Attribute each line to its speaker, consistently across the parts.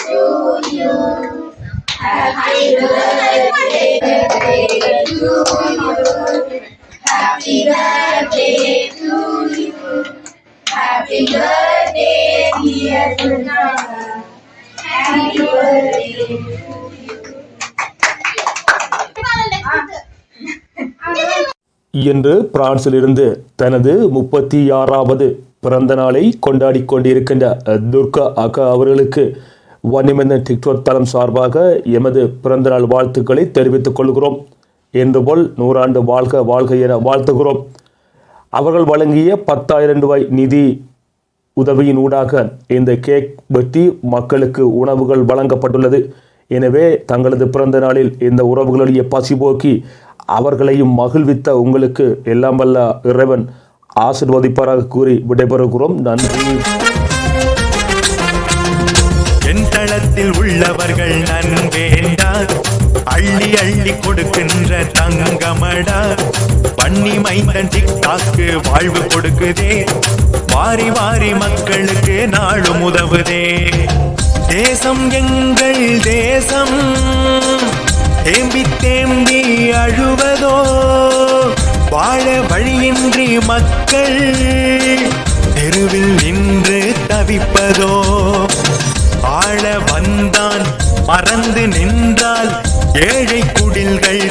Speaker 1: to you. Happy birthday to you. Happy birthday, to you. Happy birthday, dear Sonata. Happy birthday. to you.
Speaker 2: இன்று பிரான்சிலிருந்து தனது முப்பத்தி ஆறாவது பிறந்த நாளை கொண்டாடி கொண்டிருக்கின்ற துர்கா அக்கா அவர்களுக்கு வன்னிமந்தன் டிக்டாக் தளம் சார்பாக எமது பிறந்தநாள் வாழ்த்துக்களை தெரிவித்துக் கொள்கிறோம். என்று போல் நூறாண்டு வாழ்க வாழ்க என வாழ்த்துகிறோம். அவர்கள் வழங்கிய பத்தாயிரம் ரூபாய் நிதி உதவியின் ஊடாக இந்த கேக் வெட்டி மக்களுக்கு உணவுகள் வழங்கப்பட்டுள்ளது. எனவே தங்களது பிறந்த நாளில் இந்த உறவுகளுடைய பசி போக்கி அவர்களையும் மகிழ்வித்த உங்களுக்கு எல்லாம் வல்ல இறைவன் ஆசிர்வதிப்பாராக கூறி விடைபெறுகிறோம். நன்றி.
Speaker 3: தங்கமடா பண்ணி மைந்தன் டிக்டாக்கு வாழ்வு கொடுக்குதே. வாரி வாரி மக்களுக்கு நாளும் உதவுதே. தேசம் எங்கள் தேசம். தேம்பி தேம்பி அழுவதோ. வாழ வழியின்றி மக்கள். தெருவில் நின்று தவிப்பதோ. ஆழ வந்தான் மறந்து நின்றால் ஏழை குடில்கள்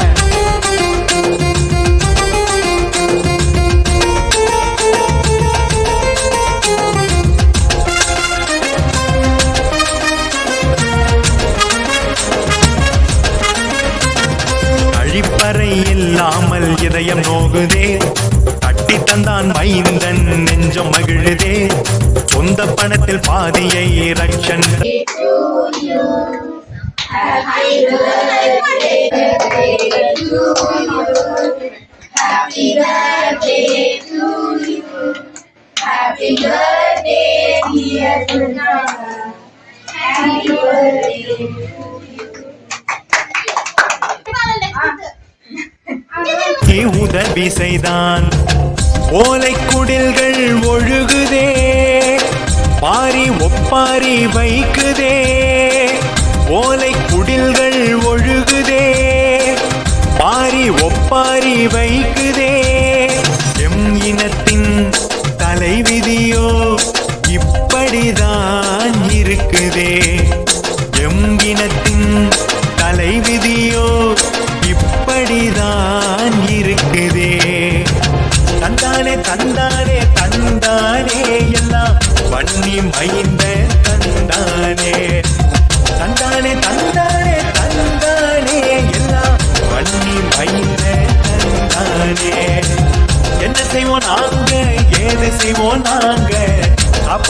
Speaker 3: கழிப்பறை இல்லாமல் இதயம் நோகுதே கட்டி தந்தான் மைந்தன் நெஞ்சம் மகிழுதே சொந்த பணத்தில் பாதையை Rakshan
Speaker 1: Happy birthday, dear Happy birthday.
Speaker 3: நீ உதவி செய்தான். ஓலை குடில்கள் ஒழுகுதே பாரி ஒப்பாரி வைக்குதே. ஓலை குடில்கள் ஒழு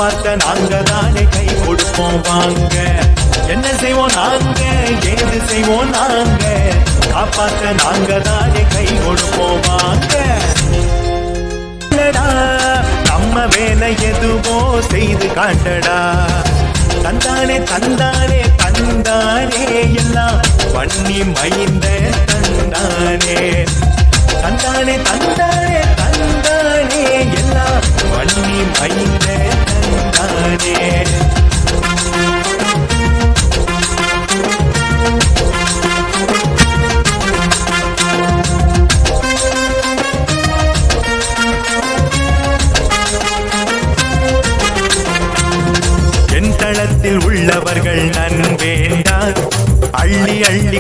Speaker 3: பார்க்க நாங்க தானே கை கொடுப்போம் வாங்க. என்ன செய்வோம் நாங்க? ஏது செய்வோம் நாங்க? காப்பாற்ற நாங்க தானே கை கொடுப்போம் வாங்க. நம்ம வேலை எதுவோ செய்து காட்டடா. தந்தானே தந்தானே தந்தானே எல்லாம் பண்ணி மைந்த தந்தானே. தந்தானே தந்தானே தந்தானே எல்லாம் பண்ணி மைந்த தந்தானே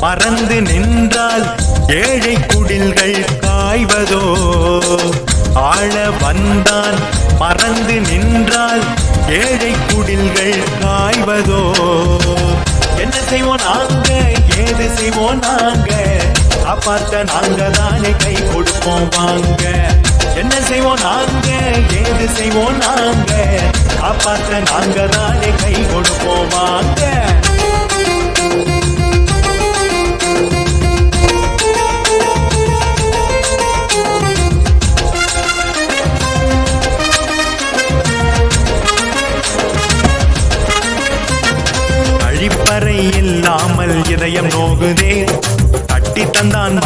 Speaker 3: மறந்து நின்றால் ஏழை குடில்கள் காய்வதோ? ஆள வந்தான் மறந்து நின்றால் ஏழை குடில்கள் காய்வதோ? என்ன செய்வோம் நாங்க? ஏது செய்வோம் நாங்க? காப்பாத்த நாங்க தானே கை கொடுப்போம் வாங்க. என்ன செய்வோம் நாங்க? ஏது செய்வோம் நாங்க? காப்பாத்த நாங்க தானே கை கொடுப்போம் வாங்க.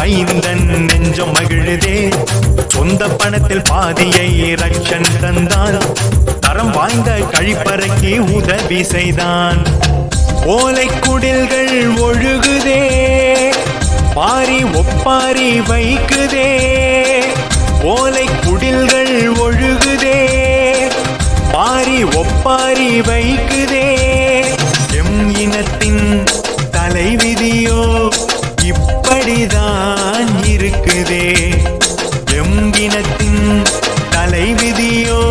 Speaker 3: ஐந்தன் மைந்தன் நெஞ்சம் மகிழுதே. சொந்த பணத்தில் பாதியை ரக்ஷன் தந்தான் தரம் வாய்ந்த கழிப்பறைக்கு உதவி செய்தான். ஓலை குடில்கள் ஒழுகுதே. பாரி ஒப்பாரி வைக்குதே. ஓலை குடில்கள் ஒழுகுதே. பாரி ஒப்பாரி வைக்குதே. எம் இனத்தை இப்படிதான் இருக்குதே. எம்பினத்தின் தலைவிதியோ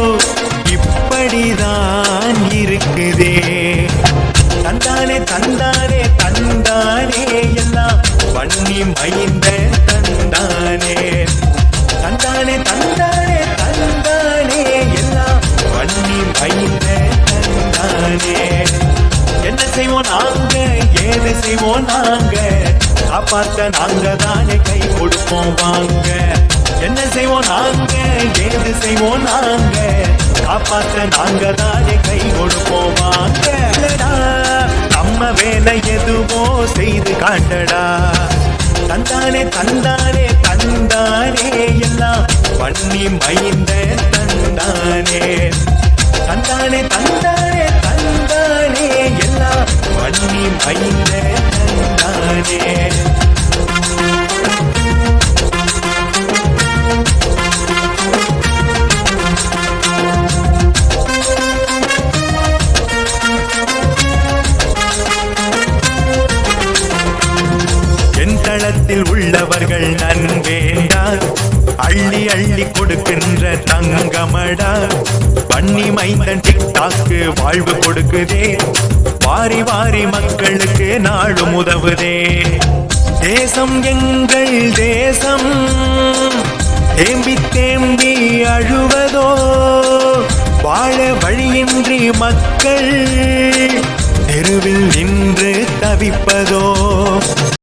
Speaker 3: இப்படிதான் இருக்குதே. தந்தானே தந்தானே தந்தானே எல்லாம் வன்னி மைந்த தந்தானே. தந்தானே தந்தானே தந்தானே எல்லாம் வன்னி மைந்த தந்தானே. என்ன செய்வோம் நாங்க? ஏது செய்வோம் நாங்க? காப்பாத்த நாங்க தானே கை கொடுப்போம் வாங்க. என்ன செய்வோம் நாங்க? ஏது செய்வோம் நாங்க? காப்பாத்த நாங்க தானே கை கொடுப்போம் வாங்க. நம்ம வேலை எதுவோ செய்து காண்டடா. தந்தானே தந்தானே தந்தானே எல்லாம் பண்ணி மைந்த தந்தானே தந்தானே. தந்தானே தந்தானே எல்லாம் மைந்த தந்தானே என் தளத்தில் உள்ளவர்கள் நன்வேண்டா அள்ளி அள்ளி கொடுக்கின்ற தங்கமடா. பண்ணி மைந்தன் டிக்டாக்கு வாழ்வு கொடுக்குதே. வாரி வாரி மக்களுக்கு நாளும் உதவுதே. தேசம் எங்கள் தேசம். தேம்பி தேம்பி அழுவதோ வாழ வழியின்றி மக்கள் தெருவில் நின்று தவிப்பதோ.